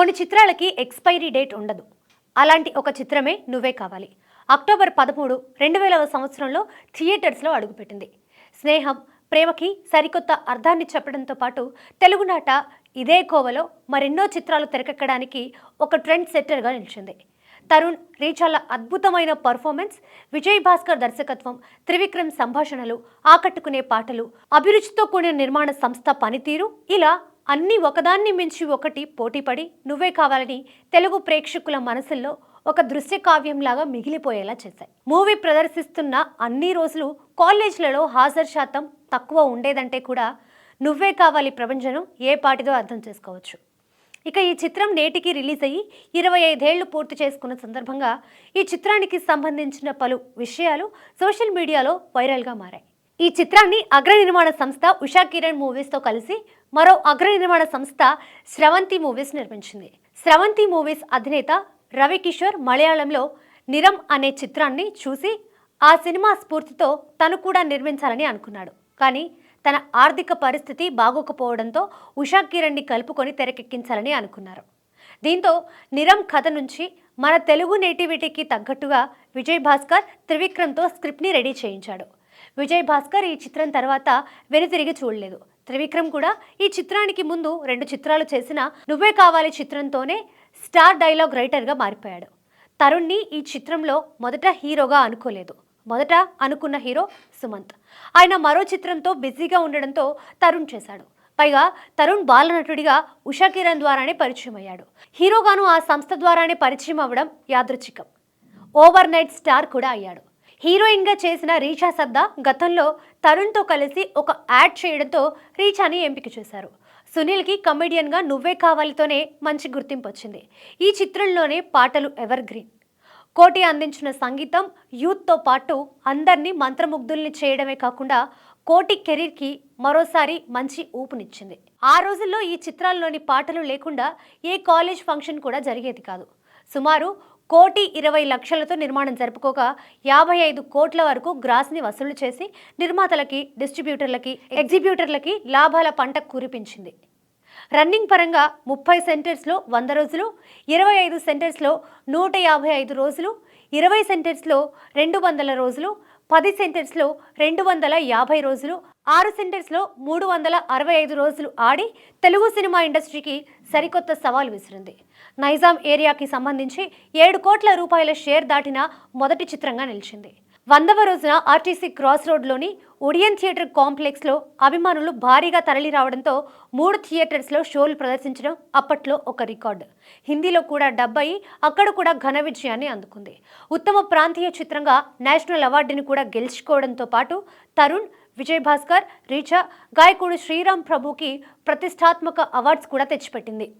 కొన్ని చిత్రాలకి expiry date ఉండదు. అలాంటి ఒక చిత్రమే నువ్వే కావాలి. అక్టోబర్ పదమూడు రెండు వేలవ సంవత్సరంలో థియేటర్స్లో అడుగుపెట్టింది. స్నేహం ప్రేమకి సరికొత్త అర్థాన్ని చెప్పడంతో పాటు తెలుగునాట ఇదే కోవలో మరెన్నో చిత్రాలు తెరకెక్కడానికి ఒక ట్రెండ్ సెట్టర్గా నిలిచింది. తరుణ్ రీచాల అద్భుతమైన పర్ఫార్మెన్స్ విజయ్ భాస్కర్ దర్శకత్వం త్రివిక్రమ్ సంభాషణలు ఆకట్టుకునే పాటలు అభిరుచితో కూడిన నిర్మాణ సంస్థ పనితీరు ఇలా అన్నీ ఒకదాన్ని మించి ఒకటి పోటీపడి నువ్వే కావాలని తెలుగు ప్రేక్షకుల మనసుల్లో ఒక దృశ్య కావ్యంలాగా మిగిలిపోయేలా చేశాయి. మూవీ ప్రదర్శిస్తున్న అన్ని రోజులు కాలేజ్లలో హాజరు శాతం తక్కువ ఉండేదంటే కూడా నువ్వే కావాలి ప్రపంచం ఏ పాటిదో అర్థం చేసుకోవచ్చు. ఇక ఈ చిత్రం నేటికి రిలీజ్ అయ్యి ఇరవై ఐదేళ్ళు పూర్తి చేసుకున్న సందర్భంగా ఈ చిత్రానికి సంబంధించిన పలు విషయాలు సోషల్ మీడియాలో వైరల్గా మారాయి. ఈ చిత్రాన్ని అగ్ర నిర్మాణ సంస్థ ఉషా కిరణ్ మూవీస్తో కలిసి మరో అగ్ర నిర్మాణ సంస్థ స్రవంతి మూవీస్ నిర్మించింది. స్రవంతి మూవీస్ అధినేత రవికిషోర్ మలయాళంలో నిరం అనే చిత్రాన్ని చూసి ఆ సినిమా స్ఫూర్తితో తను కూడా నిర్మించాలని అనుకున్నాడు. కానీ తన ఆర్థిక పరిస్థితి బాగోకపోవడంతో ఉషా కిరణ్ని కలుపుకొని తెరకెక్కించాలని అనుకున్నారు. దీంతో నిరం కథ నుంచి మన తెలుగు నేటివిటీకి తగ్గట్టుగా విజయ్ భాస్కర్ త్రివిక్రమ్తో స్క్రిప్ట్ని రెడీ చేయించాడు. విజయ్ భాస్కర్ ఈ చిత్రం తర్వాత వెనుతిరిగి చూడలేదు. త్రివిక్రమ్ కూడా ఈ చిత్రానికి ముందు రెండు చిత్రాలు చేసిన నువ్వే కావాలి చిత్రంతోనే స్టార్ డైలాగ్ రైటర్గా మారిపోయాడు. తరుణ్ని ఈ చిత్రంలో మొదట హీరోగా అనుకోలేదు. మొదట అనుకున్న హీరో సుమంత్. ఆయన మరో చిత్రంతో బిజీగా ఉండడంతో తరుణ్ చేశాడు. పైగా తరుణ్ బాలనటుడిగా ఉషా కిరణ్ ద్వారానే పరిచయం అయ్యాడు. హీరోగాను ఆ సంస్థ ద్వారానే పరిచయం అవ్వడం యాదృచ్ఛికం. ఓవర్ నైట్ స్టార్ కూడా అయ్యాడు. హీరోయిన్గా చేసిన రీచా సబ్దా గతంలో తరుణ్తో కలిసి ఒక యాడ్ చేయడంతో రీచాని ఎంపిక చేశారు. సునీల్కి కమెడియన్గా నువ్వే కావాలితోనే మంచి గుర్తింపు వచ్చింది. ఈ చిత్రంలోనే పాటలు ఎవర్ గ్రీన్. కోటి అందించిన సంగీతం యూత్తో పాటు అందరినీ మంత్రముగ్ధుల్ని చేయడమే కాకుండా కోటి కెరీర్కి మరోసారి మంచి ఊపునిచ్చింది. ఆ రోజుల్లో ఈ చిత్రాల్లోని పాటలు లేకుండా ఏ కాలేజ్ ఫంక్షన్ కూడా జరిగేది కాదు. సుమారు కోటి ఇరవై లక్షలతో నిర్మాణం జరుపుకోగా యాభై ఐదు కోట్ల వరకు గ్రాస్ని వసూలు చేసి నిర్మాతలకి డిస్ట్రిబ్యూటర్లకి ఎగ్జిబ్యూటర్లకి లాభాల పంట కురిపించింది. రన్నింగ్ పరంగా ముప్పై సెంటర్స్లో వంద రోజులు ఇరవై ఐదు సెంటర్స్లో నూట యాభై ఐదు రోజులు ఇరవై సెంటర్స్లో రెండు వందల రోజులు పది సెంటర్స్లో రెండు వందల యాభై రోజులు ఆరు సెంటర్స్లో మూడు వందల అరవై ఐదు రోజులు ఆడి తెలుగు సినిమా ఇండస్ట్రీకి సరికొత్త సవాల్ విసిరింది. నైజాం ఏరియాకి సంబంధించి ఏడు కోట్ల రూపాయల షేర్ దాటిన మొదటి చిత్రంగా నిలిచింది. వందవ రోజున ఆర్టీసీ క్రాస్ రోడ్లోని ఒడియన్ థియేటర్ కాంప్లెక్స్లో అభిమానులు భారీగా తరలి రావడంతో మూడు థియేటర్స్లో షోలు ప్రదర్శించడం అప్పట్లో ఒక రికార్డు. హిందీలో కూడా డబ్ అక్కడ కూడా ఘన విజయాన్ని అందుకుంది. ఉత్తమ ప్రాంతీయ చిత్రంగా నేషనల్ అవార్డుని కూడా గెలుచుకోవడంతో పాటు తరుణ్ విజయ్ భాస్కర్ రీచా గాయకుడు శ్రీరామ్ ప్రభుకి ప్రతిష్టాత్మక అవార్డ్స్ కూడా తెచ్చిపెట్టింది.